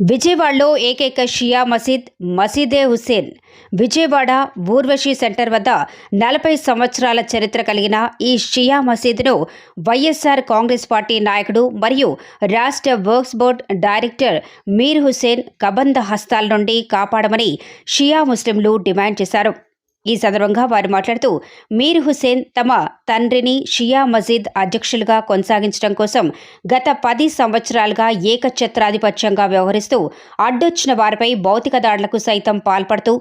విజయవాడలో ఏకైక షియా మసీద్ మసీదే హుసేన్ విజయవాడ ఊర్వశి సెంటర్ వద్ద నలభై సంవత్సరాల చరిత్ర కలిగిన ఈ షియా మసీదును వైఎస్ఆర్ కాంగ్రెస్ పార్టీ నాయకుడు మరియు రాష్ట్ర వర్క్స్ బోర్డ్ డైరెక్టర్ మీర్ హుసేన్ కబంధ హస్తాల నుండి కాపాడమని షియా ముస్లింలు డిమాండ్ చేశారు. ఈ సందర్భంగా వారు మాట్లాడుతూ మీర్ హుసేన్ తమ తండ్రిని షియా మజీద్ అధ్యక్షులుగా కొనసాగించడం కోసం గత పది సంవత్సరాలుగా ఏకఛత్రాధిపత్యంగా వ్యవహరిస్తూ అడ్డొచ్చిన వారిపై భౌతిక దాడులకు సైతం పాల్పడుతూ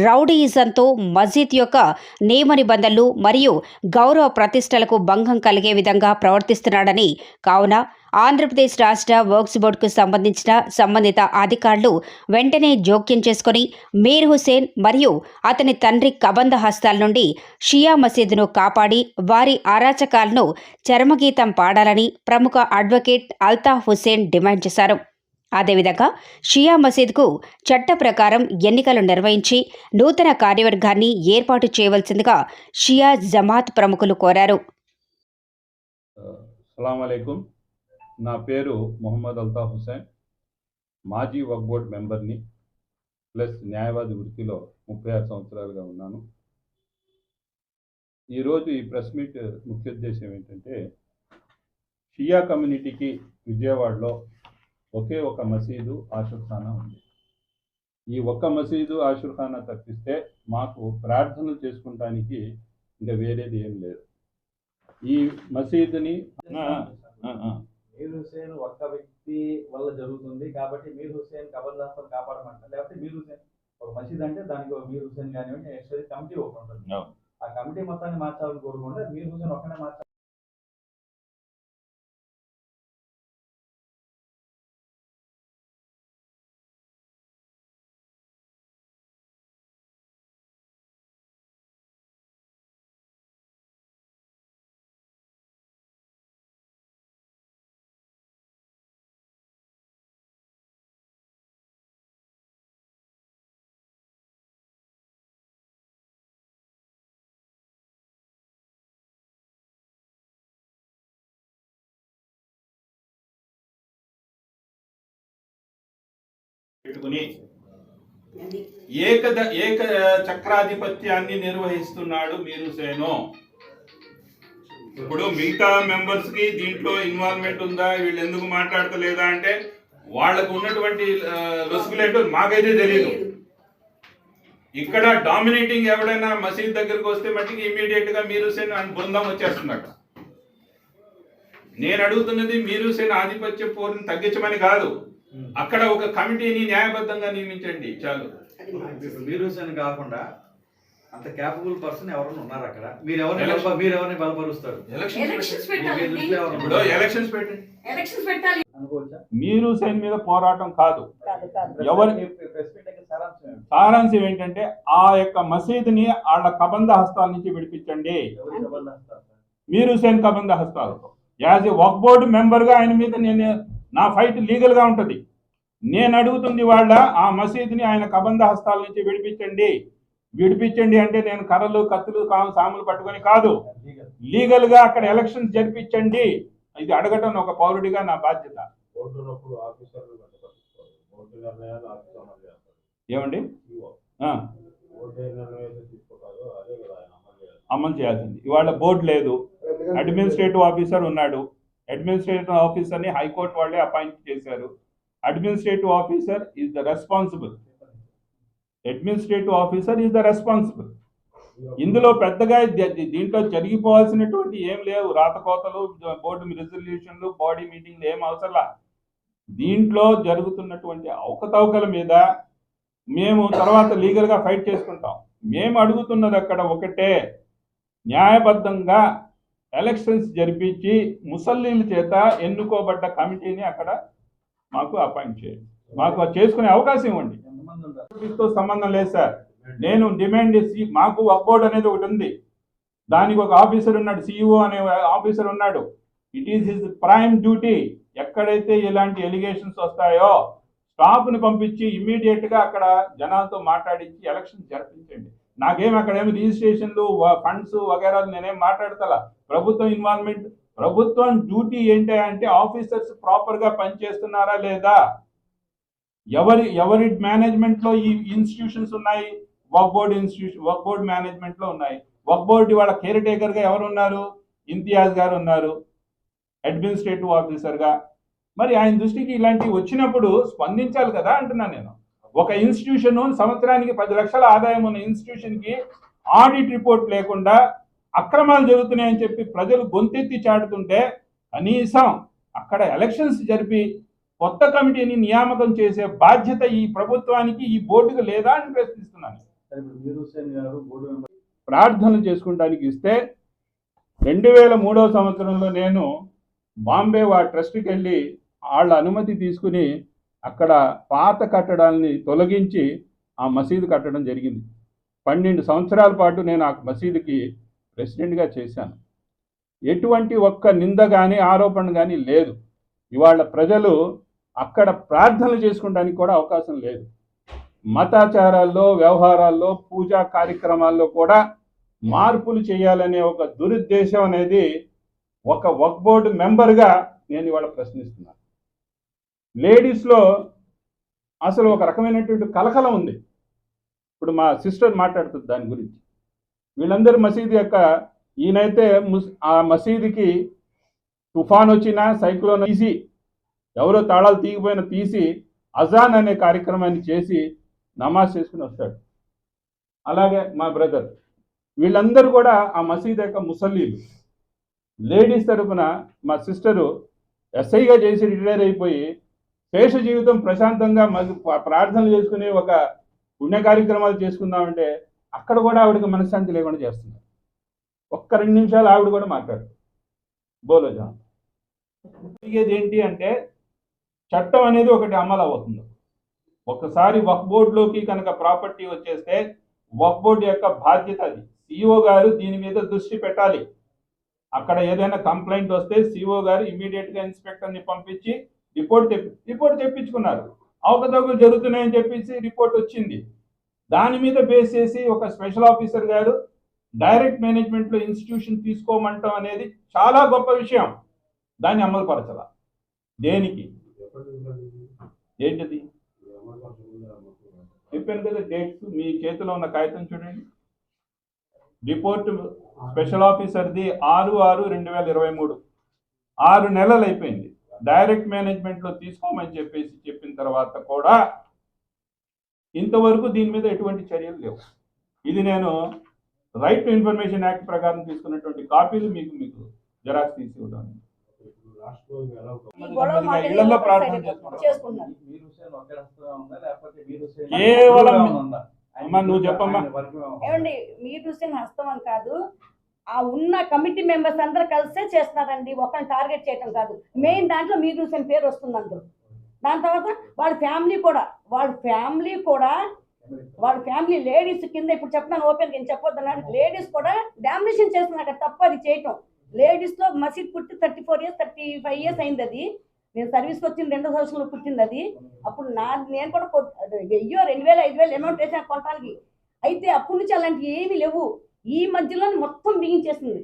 రౌడీయిజంతో మజీద్ యొక్క నియమ నిబంధనలు మరియు గౌరవ ప్రతిష్టలకు భంగం కలిగే విధంగా ప్రవర్తిస్తున్నాడని కావున ఆంధ్రప్రదేశ్ రాష్ట్ర వర్క్స్ బోర్డుకు సంబంధించిన సంబంధిత అధికారులు వెంటనే జోక్యం చేసుకుని మీర్ హుసేన్ మరియు అతని తండ్రి కబంధ హస్తాల నుండి షియా మసీదును కాపాడి వారి అరాచకాలను చరమగీతం పాడాలని ప్రముఖ అడ్వకేట్ అల్తాఫ్ హుసేన్ డిమాండ్ చేశారు. అదేవిధంగా షియా మసీద్కు చట్ట ప్రకారం ఎన్నికలు నిర్వహించి నూతన కార్యవర్గాన్ని ఏర్పాటు చేయవలసిందిగా షియా జమాత్ ప్రముఖులు కోరారు. నా పేరు మొహమ్మద్ అల్తాఫ్ హుసేన్ మాజీ వక్ బోర్డ్ మెంబర్ని ప్లస్ న్యాయవాది వృత్తిలో ముప్పై ఆరు సంవత్సరాలుగా ఉన్నాను. ఈరోజు ఈ ప్రెస్ మీట్ ముఖ్య ఉద్దేశం ఏంటంటే షియా కమ్యూనిటీకి విజయవాడలో ఒకే ఒక మసీదు ఆషుర్ఖానా ఉంది. ఈ ఒక్క మసీదు ఆషుర్ఖానా తప్పిస్తే మాకు ప్రార్థనలు చేసుకుంటానికి ఇంకా వేరేది ఏం లేదు. ఈ మసీదుని మీర్ హుసేన్ ఒక్క వ్యక్తి వల్ల జరుగుతుంది కాబట్టి మీర్ హుసేన్ కబర్దాస్తాను కాపాడమంటారు లేకపోతే మీర్ హుసేన్ ఒక మసీద్ అంటే దానికి ఒక మీర్ హుసేన్ కానివ్వండి ఎక్స్ట్రా కమిటీ ఒకటి ఉంటుంది. ఆ కమిటీ మొత్తాన్ని మార్చాలని కోరుకుంటే మీర్ హుసేన్ ఒక్కనే మార్చాలి పెట్టుకుని ఏక ఏక చక్రాధిపత్యాన్ని నిర్వహిస్తున్నాడు మీరు సేను ఇప్పుడు మిగతా మెంబర్స్కి దీంట్లో ఇన్వాల్వ్మెంట్ ఉందా? వీళ్ళు ఎందుకు మాట్లాడతలేదా అంటే వాళ్ళకు ఉన్నటువంటి లొసుగులేంటో మాకైతే తెలియదు ఇక్కడ డామినేటింగ్ ఎవడైనా మసీద్ దగ్గరకు వస్తే మట్టికి ఇమీడియట్గా మీరు సేన్ అని బృందం వచ్చేస్తుందట నేను అడుగుతున్నది మీరు సేన ఆధిపత్య పోరుని తగ్గించమని కాదు. అక్కడ ఒక కమిటీని న్యాయబద్ధంగా నియమించండి చాలు. మీర్ కాకుండా అంత క్యాపబుల్ పర్సన్ ఎవరైనా ఉన్నారు అక్కడ. మీరు ఎవరిని మీరు ఎవరిని బలపరుస్తారు? ఎలక్షన్స్ పెట్టండి. ఎలక్షన్స్ పెట్టాలి. అనుకోవచ్చా? మీరు సైన్ మీద పోరాటం కాదు. ఎవరు- సారాంశం ఏంటి? సారాంశం ఏంటంటే ఆ యొక్క మసీదుని వాళ్ళ కబంధ హస్తాల నుంచి విడిపించండి? మీరు హుసేన్ కబంధ హస్తాలతో యాజ్ ఏ వక్ బోర్డు మెంబర్గా ఆయన మీద నేను నా ఫైట్ లీగల్గా ఉంటుంది. నేను అడుగుతుంది వాళ్ళ ఆ మసీదుని ఆయన కబంధ హస్తాల నుంచి విడిపించండి. విడిపించండి అంటే నేను కర్రలు కత్తులు కా- సాములు పట్టుకొని కాదు. లీగల్గా అక్కడ ఎలక్షన్ జరిపించండి. ఇది అడగటం ఒక పౌరుడిగా నా బాధ్యత. ఏమండి? అమలు చేయాల్సింది. ఇవాళ బోర్డు లేదు. అడ్మినిస్ట్రేటివ్ ఆఫీసర్ ఉన్నాడు. అడ్మినిస్ట్రేటివ్ ఆఫీసర్ని హైకోర్టు వాళ్ళే అపాయింట్ చేశారు. Administrative officer is the responsible administrative officer is the responsible ఇందులో పెద్దగా దీంట్లో జరిగిపోవాల్సినటువంటి ఏం లేవు. రాతకోతలు బోర్డు రిజల్యూషన్లు బాడీ మీటింగ్లు ఏం అవసరంలా దీంట్లో జరుగుతున్నటువంటి అవకతవకల మీద మేము తర్వాత లీగల్గా ఫైట్ చేసుకుంటాం. మేము అడుగుతున్నది అక్కడ ఒకటే. న్యాయబద్ధంగా ఎలక్షన్స్ జరిపించి ముసల్లీల చేత ఎన్నుకోబడ్డ కమిటీని అక్కడ మాకు అపాయింట్ చేయండి. మాకు అది చేసుకునే అవకాశం ఇవ్వండి. ఎంతమంది సంబంధం లేదు సార్. నేను డిమాండ్ చేసి మాకు ఒక బోర్డ్ అనేది ఒకటి ఉంది. దానికి ఒక ఆఫీసర్ ఉన్నాడు సిఇఓ అనే ఆఫీసర్ ఉన్నాడు. It is his prime duty ఎక్కడైతే ఇలాంటి ఎలిగేషన్స్ వస్తాయో స్టాఫ్ని పంపించి ఇమ్మీడియట్గా అక్కడ జనాలతో మాట్లాడించి ఎలక్షన్ జరిపించండి. నాకేం అక్కడేమి రిజిస్ట్రేషన్లు ఫండ్స్ వగేరాలు నేనేం మాట్లాడతలా. ప్రభుత్వం ఇన్వాల్వ్మెంట్ ప్రభుత్వం డ్యూటీ ఏంటి అంటే ఆఫీసర్స్ ప్రాపర్గా పనిచేస్తున్నారా లేదా? ఎవరి ఎవరి మేనేజ్మెంట్లో ఈ ఇన్స్టిట్యూషన్స్ ఉన్నాయి? Work board institution work board మేనేజ్మెంట్లో ఉన్నాయి. వర్క్ బోర్డ్ వాళ్ళ కేర్ టేకర్గా ఎవరు ఉన్నారు ఇంతియాజ్ గారు ఉన్నారు. అడ్మినిస్ట్రేటివ్ ఆఫీసర్గా మరి ఆయన దృష్టికి ఇలాంటివి వచ్చినప్పుడు స్పందించాలి కదా అంటున్నాను నేను. ఒక ఇన్స్టిట్యూషన్ సంవత్సరానికి పది లక్షల ఆదాయం ఉన్న ఇన్స్టిట్యూషన్కి ఆడిట్ రిపోర్ట్ లేకుండా అక్రమాలు జరుగుతున్నాయని చెప్పి ప్రజలు గొంతెత్తి చాటుతుంటే కనీసం అక్కడ ఎలక్షన్స్ జరిపి కొత్త కమిటీని నియామకం చేసే బాధ్యత ఈ ప్రభుత్వానికి ఈ బోర్డుకు లేదా అని ప్రశ్నిస్తున్నాను ప్రార్థనలు చేసుకోవడానికి ఇస్తే రెండు వేల మూడవ సంవత్సరంలో నేను బాంబే వా ట్రస్ట్కి వెళ్ళి వాళ్ళ అనుమతి తీసుకుని అక్కడ పాత కట్టడాల్ని తొలగించి ఆ మసీదు కట్టడం జరిగింది. పన్నెండు సంవత్సరాల పాటు నేను ఆ మసీదుకి ప్రెసిడెంట్గా చేశాను. ఎటువంటి ఒక్క నింద కానీ ఆరోపణ కానీ లేదు. ఇవాళ ప్రజలు అక్కడ ప్రార్థనలు చేసుకోవడానికి కూడా అవకాశం లేదు. మతాచారాల్లో వ్యవహారాల్లో పూజా కార్యక్రమాల్లో కూడా మార్పులు చేయాలనే ఒక దురుద్దేశం అనేది ఒక వక్ బోర్డు మెంబర్గా నేను ఇవాళ ప్రశ్నిస్తున్నాను లేడీస్లో అసలు ఒక రకమైనటువంటి కలకలం ఉంది. ఇప్పుడు మా సిస్టర్ మాట్లాడుతుంది దాని గురించి. వీళ్ళందరూ మసీదు యొక్క ఈయనైతే ముస్ ఆ మసీదుకి తుఫాన్ వచ్చినా సైక్లోన్ తీసి ఎవరో తాళాలు తీగిపోయినా తీసి అజాన్ అనే కార్యక్రమాన్ని చేసి నమాజ్ చేసుకుని వస్తాడు. అలాగే మా బ్రదర్. వీళ్ళందరూ కూడా ఆ మసీద్ యొక్క ముసల్లీలు. లేడీస్ తరఫున మా సిస్టరు ఎస్ఐగా చేసి రిటైర్ అయిపోయి శేష జీవితం ప్రశాంతంగా ప్రార్థనలు చేసుకుని ఒక పుణ్య కార్యక్రమాలు చేసుకుందామంటే అక్కడ కూడా ఆవిడకి మనశ్శాంతి లేకుండా చేస్తుంది ఒక్క రెండు నిమిషాలు ఆవిడ కూడా మాట్లాడు. బోలోజా జరిగేది ఏంటి అంటే చట్టం అనేది ఒకటి అమలు అవుతుంది. ఒకసారి వక్ బోర్డులోకి కనుక ప్రాపర్టీ వచ్చేస్తే వక్ బోర్డు యొక్క బాధ్యత అది. సిఇఓ గారు దీని మీద దృష్టి పెట్టాలి. అక్కడ ఏదైనా కంప్లైంట్ వస్తే సిఇఓ గారు ఇమీడియట్గా ఇన్స్పెక్టర్ని పంపించి రిపోర్ట్ తెప్పి రిపోర్ట్ తెప్పించుకున్నారు. అవకతవకలు జరుగుతున్నాయని చెప్పేసి రిపోర్ట్ వచ్చింది. దాని మీద బేస్ చేసి ఒక స్పెషల్ ఆఫీసర్ గారు డైరెక్ట్ మేనేజ్మెంట్లో ఇన్స్టిట్యూషన్ తీసుకోమంటాం అనేది చాలా గొప్ప విషయం. దాన్ని అమలు పరచాల దేనికి? ఏంటది? ఏంటిది చెప్పాను కదా డేట్స్ మీ చేతిలో ఉన్న కాగితం చూడండి. రిపోర్ట్ స్పెషల్ ఆఫీసర్ది ఆరు ఆరు రెండు వేల ఇరవై మూడు. ఆరు నెలలు అయిపోయింది. డైరెక్ట్ మేనేజ్మెంట్లో తీసుకోమని చెప్పేసి చెప్పిన తర్వాత కూడా ఇంతవరకు దీని మీద ఎటువంటి చర్యలు లేవు. ఇది నేను రైట్ టు ఇన్ఫర్మేషన్ యాక్ట్ ప్రకారం తీసుకున్నటువంటి కాపీలు మీకు మీకు జెరాక్స్ తీసి ఇవ్వడం ఒక- ఇళ్ళలో ప్రార్థన చేసుకుంటాం. హుసేన్ హస్తం హుసేన్ కేవలం అమ్మా, నువ్వు చెప్పమ్మా. ఏమండి మీరు అని కాదు. ఆ ఉన్న కమిటీ మెంబర్స్ అందరూ కలిసే చేస్తున్నారండి. ఒకరిని టార్గెట్ చేయటం కాదు. మెయిన్ దాంట్లో మీరు చూసిన పేరు వస్తుంది అందులో. దాని తర్వాత వాళ్ళ ఫ్యామిలీ కూడా వాళ్ళ ఫ్యామిలీ కూడా వాళ్ళ ఫ్యామిలీ లేడీస్ కింద ఇప్పుడు చెప్తున్నాను ఓపెన్ నేను చెప్పొద్దన్నాను లేడీస్ కూడా డామినేషన్ చేస్తున్నారు తప్ప అది చేయటం. లేడీస్లో మసీద్ పుట్టి thirty four years thirty five years అయింది అది. నేను సర్వీస్కి వచ్చిన రెండో సంవత్సరంలో పుట్టింది అది. అప్పుడు నా నేను కూడా అయ్యో వెయ్యో రెండు వేల ఐదు వేలు అమౌంట్ వేసాను కొట్టడానికి అయితే అప్పటి నుంచి అలాంటివి ఏమీ లేవు. ఈ మధ్యలో మొత్తం బిగించేసింది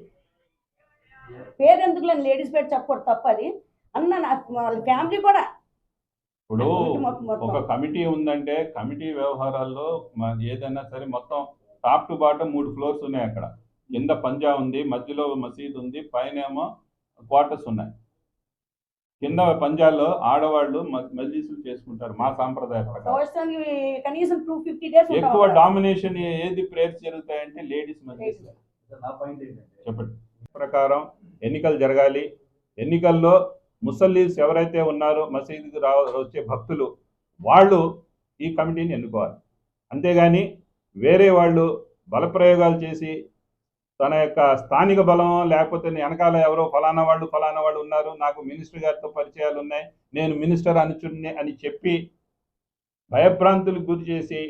పేరెందుకు లేడీస్ పేరు చెప్పకూడదు తప్పది అన్న నా వాళ్ళ ఫ్యామిలీ కూడా ఇప్పుడు. ఒక కమిటీ ఉందంటే కమిటీ వ్యవహారాల్లో ఏదైనా సరే మొత్తం టాప్ టు బాటం మూడు ఫ్లోర్స్ ఉన్నాయి అక్కడ. కింద పంజా ఉంది మధ్యలో మసీద్ ఉంది పైన ఏమో క్వార్టర్స్ ఉన్నాయి. కింద పంజాల్లో ఆడవాళ్ళు మజ్లిసులు చేసుకుంటారు మా సాంప్రదాయ ప్రకారం. ఎక్కువ డామినేషన్ ఏది ప్రేయర్స్ జరుగుతాయంటే లేడీస్ మజ్లిస్. నా పాయింట్ ఏంటంటే చెప్పండి. ప్రకారం ఎన్నికలు జరగాలి. ఎన్నికల్లో ముసల్లీస్ ఎవరైతే ఉన్నారో మసీదుకి రా వచ్చే భక్తులు వాళ్ళు ఈ కమిటీని ఎన్నుకోవాలి. అంతేగాని వేరే వాళ్ళు బలప్రయోగాలు చేసి తన యొక్క స్థానిక బలం లేకపోతే వెనకాల ఎవరో ఫలానా వాళ్ళు ఫలానా వాళ్ళు ఉన్నారు నాకు మినిస్టర్ గారితో పరిచయాలు ఉన్నాయి నేను మినిస్టర్ అనుచుని అని చెప్పి భయభ్రాంతులకు గురి చేసి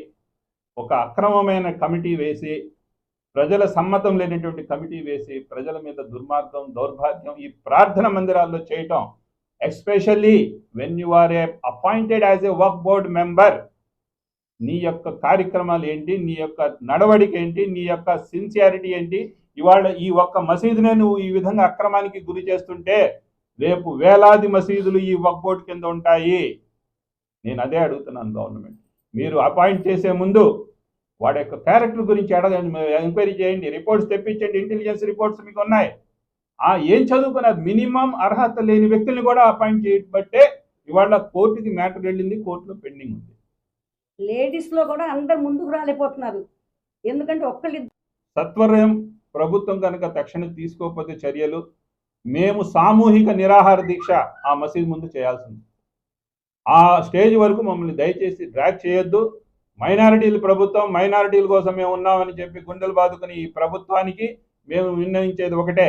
ఒక అక్రమమైన కమిటీ వేసి ప్రజల సమ్మతం లేనటువంటి కమిటీ వేసి ప్రజల మీద దుర్మార్గం దౌర్భాగ్యం ఈ ప్రార్థన మందిరాల్లో చేయటం especially when you are a appointed as a work board member నీ యొక్క కార్యక్రమాలు ఏంటి? నీ యొక్క నడవడిక ఏంటి? నీ యొక్క సిన్సియారిటీ ఏంటి? ఇవాళ ఈ ఒక్క మసీదునే నువ్వు ఈ విధంగా అక్రమానికి గురి చేస్తుంటే రేపు వేలాది మసీదులు ఈ వక్ బోర్డు కింద ఉంటాయి. నేను అదే అడుగుతున్నాను గవర్నమెంట్ మీరు అపాయింట్ చేసే ముందు వాడి యొక్క క్యారెక్టర్ గురించి అడగండి ఎంక్వైరీ చేయండి రిపోర్ట్స్ తెప్పించండి ఇంటెలిజెన్స్ రిపోర్ట్స్ మీకు ఉన్నాయి. ఆ ఏం చదువుకున్నారు మినిమం అర్హత లేని వ్యక్తుల్ని కూడా అపాయింట్ చేయబట్టే ఇవాళ కోర్టుకి మ్యాటర్ వెళ్ళింది కోర్టులో పెండింగ్ ఉంది. లేడీస్లో కూడా అందరు ముందుకు రాలేకపోతున్నారు. ఎందుకంటే ఒక్కళ్ళు సత్వరం ప్రభుత్వం కనుక తక్షణం తీసుకోకపోతే చర్యలు మేము సామూహిక నిరాహార దీక్ష ఆ మసీద్ ముందు చేయాల్సింది. ఆ స్టేజ్ వరకు మమ్మల్ని దయచేసి డ్రాగ్ చేయొద్దు. మైనారిటీల ప్రభుత్వం మైనారిటీల కోసం మేము ఉన్నామని చెప్పి గుండెలు బాదుకుని ఈ ప్రభుత్వానికి మేము విన్నవించేది ఒకటే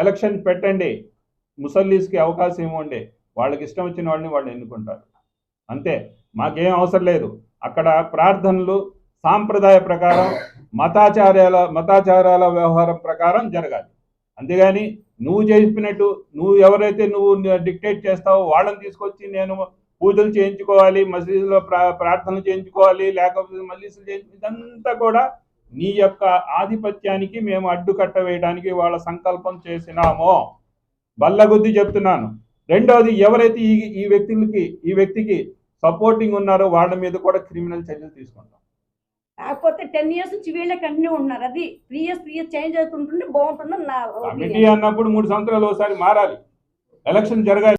ఎలక్షన్ పెట్టండి. ముసల్లీస్కి అవకాశం ఇవ్వండి. వాళ్ళకి ఇష్టం వచ్చిన వాళ్ళని వాళ్ళు ఎన్నుకుంటారు. అంతే. మాకేం అవసరం లేదు. అక్కడ ప్రార్థనలు సాంప్రదాయ ప్రకారం మతాచార్యాల మతాచారాల వ్యవహారం ప్రకారం జరగాలి. అంతేగాని నువ్వు చేసినట్టు నువ్వు ఎవరైతే నువ్వు డిక్టేట్ చేస్తావో వాళ్ళని తీసుకొచ్చి నేను పూజలు చేయించుకోవాలి మసీదులో ప్రా ప్రార్థనలు చేయించుకోవాలి లేకపోతే మసీదులు చేయించు ఇదంతా కూడా నీ యొక్క ఆధిపత్యానికి మేము అడ్డుకట్ట వేయడానికి వాళ్ళ సంకల్పం చేసినామో. బల్లగుద్ది చెప్తున్నాను. రెండవది ఎవరైతే ఈ ఈ వ్యక్తులకి ఈ వ్యక్తికి సపోర్టింగ్ ఉన్నారో వాళ్ళ మీద కూడా క్రిమినల్ చర్యలు తీసుకుంటాం. కాకపోతే టెన్ ఇయర్స్ నుంచి వీళ్ళే కంటిన్యూ ఉన్నారు. అది three years three years change అవుతుంటుంటే బాగుంటుందని నా కమిటీ. అన్నప్పుడు మూడు సంవత్సరాలు ఒకసారి మారాలి. ఎలక్షన్ జరగాలి.